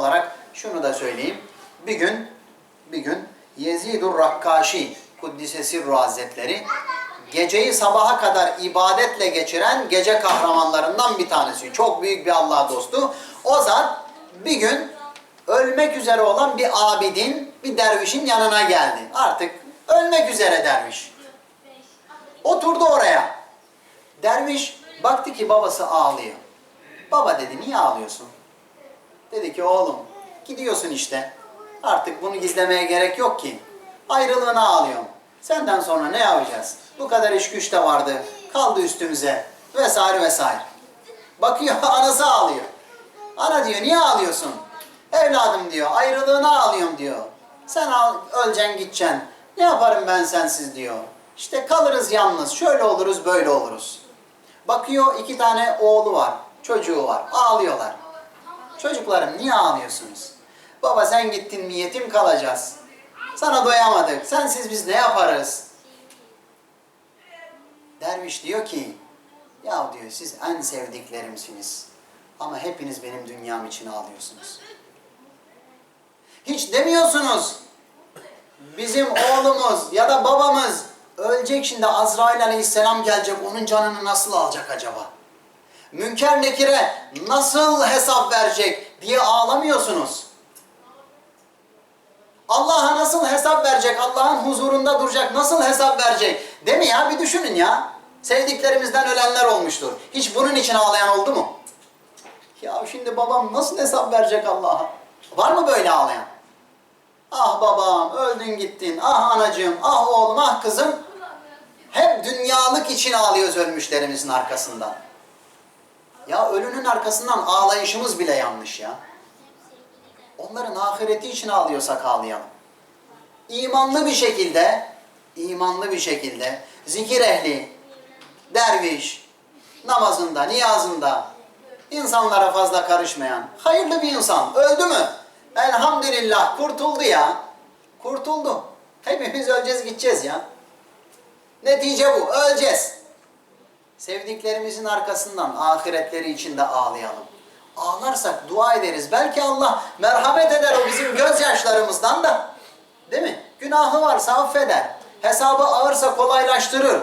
olarak şunu da söyleyeyim. Bir gün bir gün Yezidur Rakkaşi Kuddise Sirru Hazretleri geceyi sabaha kadar ibadetle geçiren gece kahramanlarından bir tanesi. Çok büyük bir Allah dostu. O zat bir gün ölmek üzere olan bir abidin, bir dervişin yanına geldi. Artık ölmek üzere derviş. Oturdu oraya. Derviş baktı ki babası ağlıyor. Baba dedi niye ağlıyorsun? Dedi ki oğlum gidiyorsun işte. Artık bunu gizlemeye gerek yok ki. Ayrılığına ağlıyorum. Senden sonra ne yapacağız? Bu kadar iş güç de vardı. Kaldı üstümüze. Vesaire vesaire. Bakıyor anası ağlıyor. Ana diyor niye ağlıyorsun? Evladım diyor ayrılığına ağlıyorum diyor. Sen al, öleceksin gideceksin. Ne yaparım ben sensiz diyor. İşte kalırız yalnız. Şöyle oluruz böyle oluruz. Bakıyor iki tane oğlu var. Çocuğu var. Ağlıyorlar. Çocuklarım niye ağlıyorsunuz? Baba sen gittin mi yetim kalacağız. Sana doyamadık. Sensiz biz ne yaparız? Derviş diyor ki, ya diyor siz en sevdiklerimsiniz. Ama hepiniz benim dünyam için ağlıyorsunuz. Hiç demiyorsunuz. Bizim oğlumuz ya da babamız ölecek şimdi Azrail aleyhisselam gelecek onun canını nasıl alacak acaba? Münker Nekir'e nasıl hesap verecek diye ağlamıyorsunuz. Allah'a nasıl hesap verecek? Allah'ın huzurunda duracak. Nasıl hesap verecek? Değil mi ya? Bir düşünün ya. Sevdiklerimizden ölenler olmuştur. Hiç bunun için ağlayan oldu mu? Ya şimdi babam nasıl hesap verecek Allah'a? Var mı böyle ağlayan? Ah babam öldün gittin. Ah anacığım, ah oğlum, ah kızım. Hep dünyalık için ağlıyoruz ölmüşlerimizin arkasından. Ya ölünün arkasından ağlayışımız bile yanlış ya. Onların ahireti için ağlıyorsak ağlayalım. İmanlı bir şekilde, imanlı bir şekilde zikir ehli, derviş, namazında, niyazında, insanlara fazla karışmayan, hayırlı bir insan. Öldü mü? Elhamdülillah kurtuldu ya. Kurtuldu. Hepimiz öleceğiz gideceğiz ya. Netice bu. Öleceğiz. Sevdiklerimizin arkasından ahiretleri içinde ağlayalım. Ağlarsak dua ederiz. Belki Allah merhamet eder o bizim gözyaşlarımızdan da. Değil mi? Günahı varsa affeder. Hesabı ağırsa kolaylaştırır.